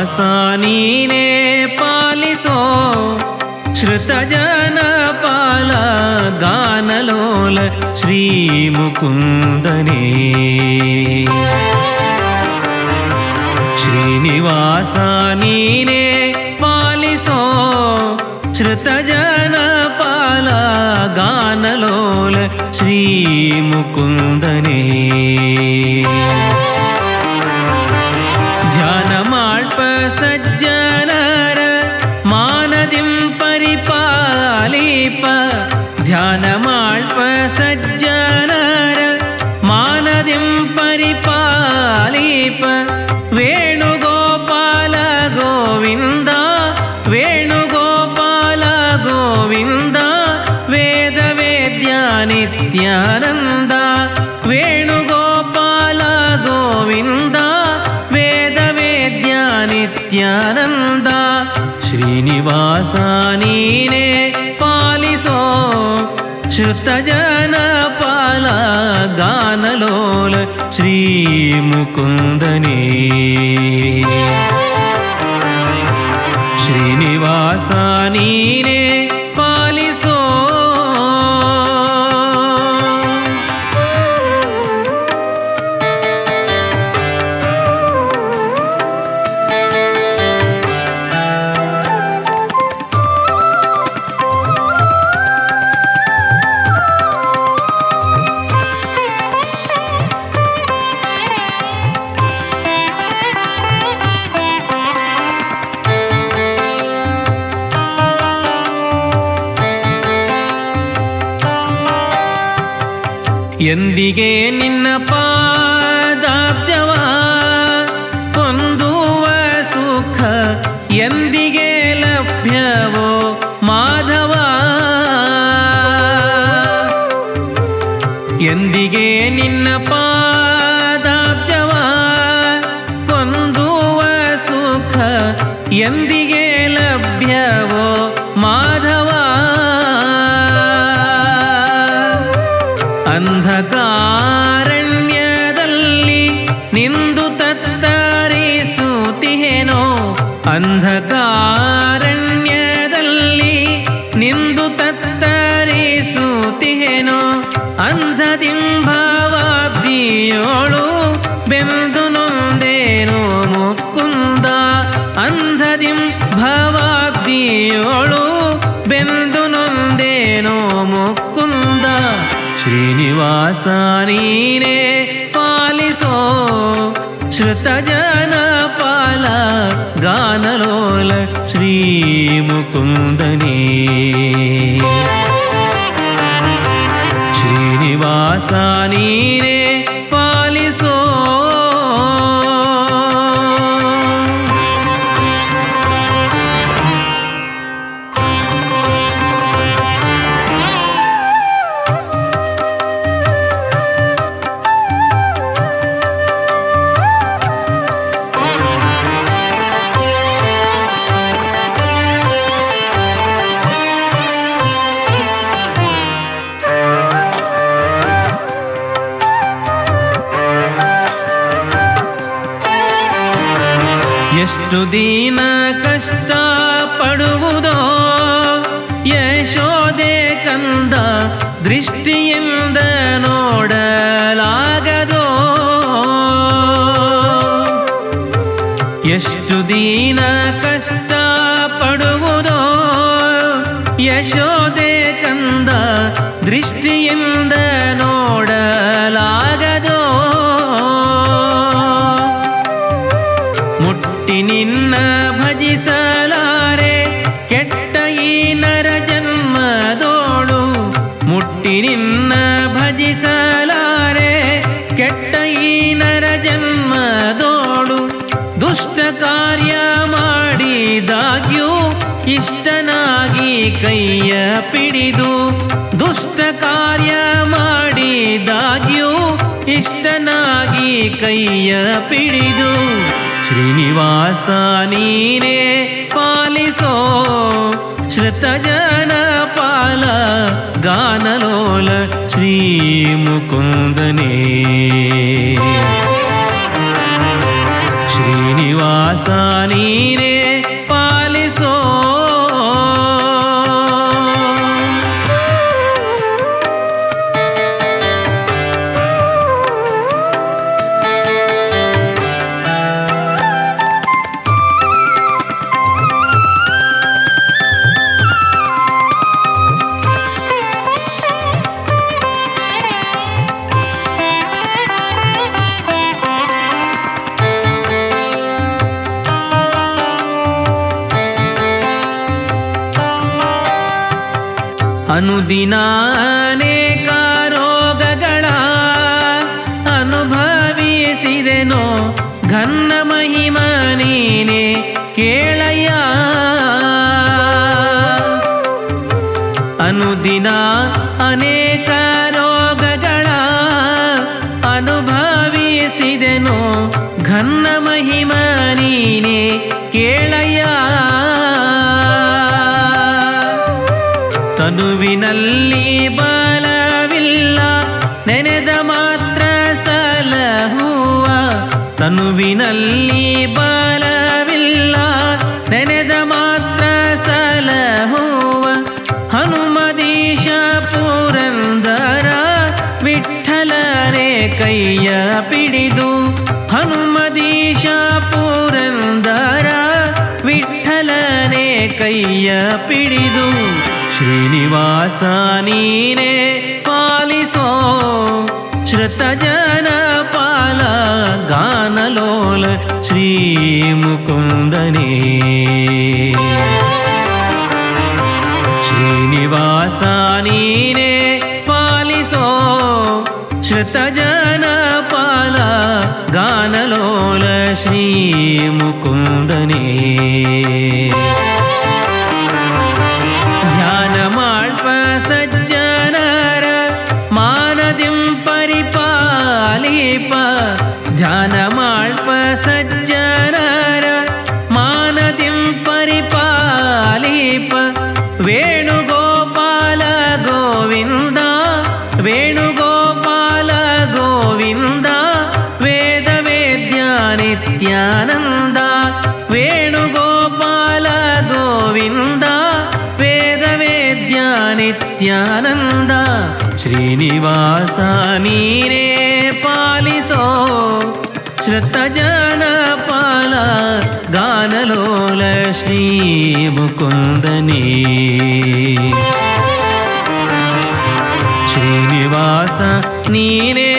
ಶ್ರೀನಿವಾಸ ನೀನೇ ಪಾಲಿಸೋ ಶ್ರುತಜನ ಪಾಲ ಗಾನಲೋಲ ಶ್ರೀ ಮುಕುಂದನೇ ಶ್ರೀನಿವಾಸ ನೀನೇ ಪಾಲಿಸೋ ಶ್ರುತಜನ ಪಾಲ ಗಾನಲೋಲ ಶ್ರೀ ಮುಕುಂದನೇ श्रीनिवासानीने पालिसो श्रुतजनपाला गानलोल श्रीमुकुन्दने। श्रीनिवासानीने ಎಂದಿಗೆ ನಿನ್ನ ಪಾದಾಬ್ಜವ? ಹೊಂದುವ ಸುಖ ಎಂದಿಗೆ ಲಭ್ಯವೋ ಮಾಧವ? ಎಂದಿಗೆ ನಿನ್ನ ಪಾದಾಬ್ಜವ? ಹೊಂದುವ ಸುಖ ಎಂದಿಗೆ ಅಂಧಕಾರಣ್ಯದಲ್ಲಿ ನಿಂದು ತತ್ತರಿಸುತ್ತಿಹೇನೋ ಅಂಧದಿಂಭಾವಾಬ್ದಿಯೋಳು ಬೆಂದು ನೊಂದೇನೋ ಮುಕುಂದ? ಅಂಧದಿಂ ಭವಾಬ್ದಿಯೋಳು ಬೆಂದು ನೊಂದೇನೋ ಮುಕುಂದ? ಶ್ರೀನಿವಾಸ ನೀನೇ ಪಾಲಿಸೋ ಶ್ರುತಜನ சுந்தனே. ಎಷ್ಟು ದಿನ ಕಷ್ಟ ಪಡುವುದೋ ಯಶೋದೆ ಕಂದ ದೃಷ್ಟಿಯಿಂದ ನೋಡಲಾಗದೋ? ಎಷ್ಟು ದಿನ ಇಷ್ಟನಾಗಿ ಕೈಯ ಪಿಡಿದು ದುಷ್ಟ ಕಾರ್ಯ ಮಾಡಿದಾಗ್ಯೂ ಇಷ್ಟನಾಗಿ ಕೈಯ ಪಿಡಿದು ಶ್ರೀನಿವಾಸ ನೀನೇ ಪಾಲಿಸೋ ಶ್ರುತಜನ ಪಾಲ ಗಾನಲೋಲ ಶ್ರೀ ಮುಕುಂದನೇ. ಅನುದಿನ ರೋಗಗಳ ಅನುಭವಿಸಿದೆನೋ ಘನ್ನ ಮಹಿಮನೇನೆ ಕೇಳಯ್ಯ. ಅನುದಿನ ಅನೇಕ ತನುವಿನಲ್ಲಿ ಬಲವಿಲ್ಲ. ನೆನೆದ ಮಾತ್ರ ಸಲಹುವ. ತನುವಿನಲ್ಲಿ ಬಲವಿಲ್ಲ. ನೆನೆದ ಮಾತ್ರ ಸಲಹುವ. ಹನುಮದೀಶ ಪುರಂದರ ವಿಠಲನೆ ಕೈಯ ಪಿಡಿದು. ಹನುಮದೀಶ ಪುರಂದರ ವಿಠಲನೆ ಕೈಯ ಪಿಡಿದು. श्रीनिवासानीने पालिसो श्रितजन गानलोल श्रीमुकुन्दने। श्रीनिवासानीने पालिसो श्रितजन गानलोल श्रीमुकुन्दने। ನಿತ್ಯಾನಂದ ಶ್ರೀನಿವಾಸ ನೀರೇ ಪಾಲಿಸೋ ಶ್ರುತ ಜನ ಪಾಲ ಗಾನಲೋಲ ಶ್ರೀ ಮುಕುಂದನೇ ಶ್ರೀನಿವಾಸ ನೀನೇ